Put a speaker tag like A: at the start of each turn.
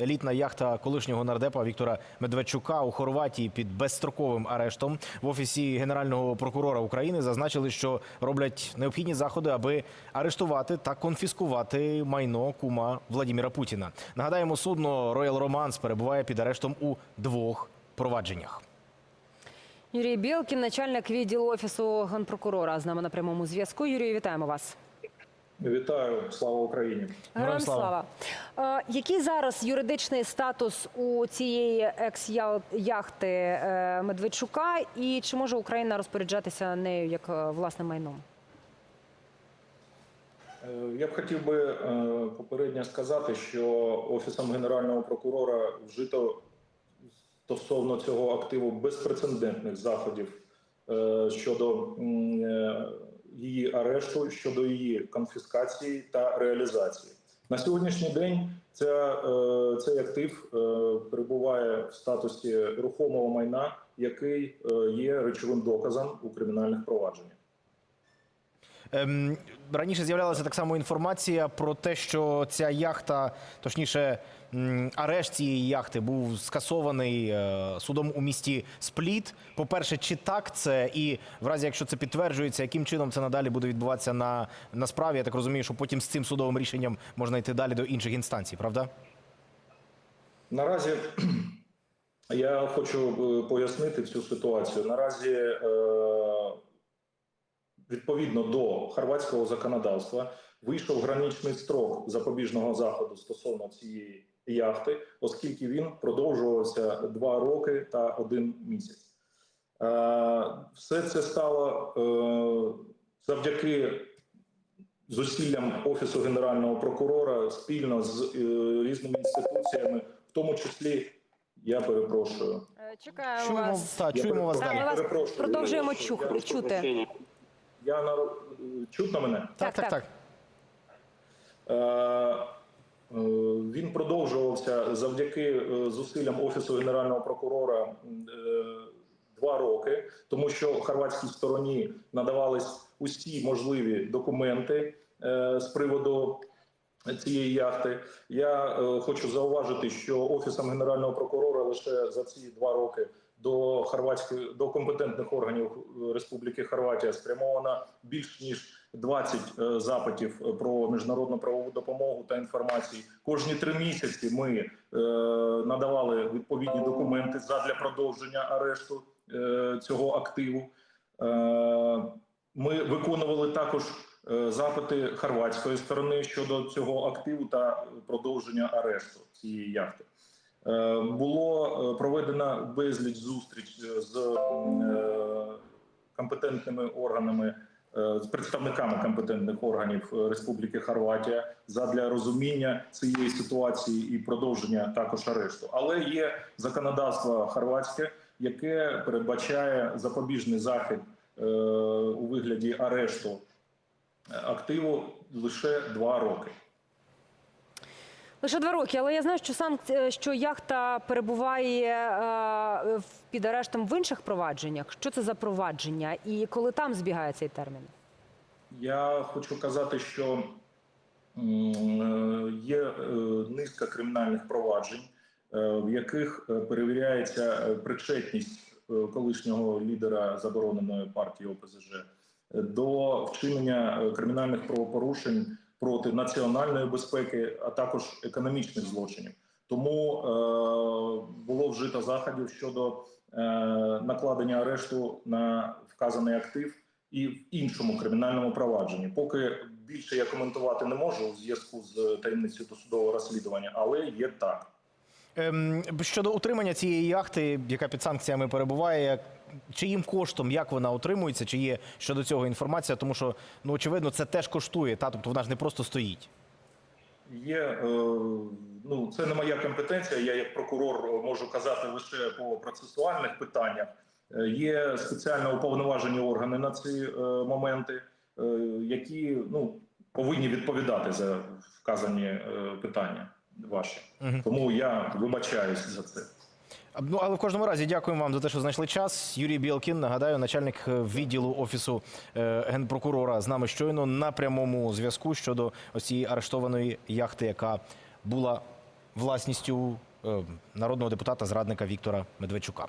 A: елітна яхта колишнього нардепа Віктора Медведчука у Хорватії під безстроковим арештом. В офісі генерального прокурора України зазначили, що роблять необхідні заходи, аби арештувати та конфіскувати майно кума Владіміра Путіна. Нагадаємо, судно Royal Romance перебуває під арештом у двох провадженнях.
B: Юрій Білкін, начальник відділу офісу генпрокурора, з нами на прямому зв'язку. Юрію, вітаємо вас.
C: Вітаю, слава Україні.
B: Героям
A: слава.
B: слава. Е, який зараз юридичний статус у цієї екс-яхти е, Медведчука, і чи може Україна розпоряджатися нею як е, власним майном?
C: Я б хотів би попередньо сказати, що офісом генерального прокурора вжито стосовно цього активу безпрецедентних заходів щодо її арешту, щодо її конфіскації та реалізації. На сьогоднішній день ця, е, цей актив е, перебуває в статусі рухомого майна, який е, є речовим доказом у кримінальних провадженнях.
A: Ем, раніше з'являлася так само інформація про те, що ця яхта, точніше, арешт цієї яхти був скасований е, судом у місті Спліт. По-перше, чи так це, і в разі, якщо це підтверджується, яким чином це надалі буде відбуватися на, на справі? Я так розумію, що потім з цим судовим рішенням можна йти далі до інших інстанцій, правда?
C: Наразі я хочу е, пояснити цю ситуацію. Наразі, е, відповідно до хорватського законодавства, вийшов граничний строк запобіжного заходу стосовно цієї яхти, оскільки він продовжувався два роки та один місяць. Е, Все це стало е, завдяки зусиллям офісу генерального прокурора спільно з е, різними інституціями, в тому числі я перепрошую.
B: Чекаємо
A: Чуємо,
B: вас.
A: та,
C: Я
A: чуємо вас далі.
B: продовжуємо чух-
C: я-
B: чути.
C: Я на чутно мене.
A: Так, так,
B: так.
A: так.
C: Е, е, Він продовжувався завдяки е, зусиллям офісу генерального прокурора два роки, тому що хорватській стороні надавались усі можливі документи з приводу цієї яхти. Я е, хочу зауважити, що офісом генерального прокурора лише за ці два роки до хорватської до компетентних органів е, Республіки Хорватія спрямовано більш ніж 20 е, запитів про міжнародну правову допомогу та інформацію. Кожні три місяці ми е, надавали відповідні документи задля продовження арешту е, цього активу. Е, ми виконували також е, запити хорватської сторони щодо цього активу та продовження арешту цієї яхти. Е, Було е, проведено безліч зустріч е, з компетентними органами, з представниками компетентних органів Республіки Хорватія задля розуміння цієї ситуації і продовження також арешту. Але є законодавство хорватське, яке передбачає запобіжний захід у вигляді арешту активу лише два роки.
B: Лише два роки, але я знаю, що сам е, що яхта перебуває е, під арештом в інших провадженнях. Що це за провадження і коли там збігає цей термін?
C: Я хочу казати, що е, є е, низка кримінальних проваджень, в яких перевіряється причетність колишнього лідера забороненої партії ОПЗЖ до вчинення кримінальних правопорушень проти національної безпеки, а також економічних злочинів. Тому е, було вжито заходів щодо е, накладення арешту на вказаний актив і в іншому кримінальному провадженні. Поки більше я коментувати не можу у зв'язку з таємницею досудового розслідування, але є так.
A: Ем, щодо утримання цієї яхти, яка під санкціями перебуває, чиїм коштом, як вона утримується, чи є щодо цього інформація, тому що ну очевидно це теж коштує, та тобто вона ж не просто стоїть.
C: Є е, ну це не моя компетенція. Я як прокурор можу казати лише по процесуальних питаннях. Е, Є спеціально уповноважені органи на ці е, моменти, е, які ну повинні відповідати за вказані е, питання ваші. Тому я вибачаюсь за це.
A: Ну але в кожному разі дякуємо вам за те, що знайшли час. Юрій Білкін, нагадаю, начальник е, відділу офісу е, генпрокурора з нами щойно на прямому зв'язку щодо ось цієї арештованої яхти, яка була власністю е, народного депутата зрадника Віктора Медведчука.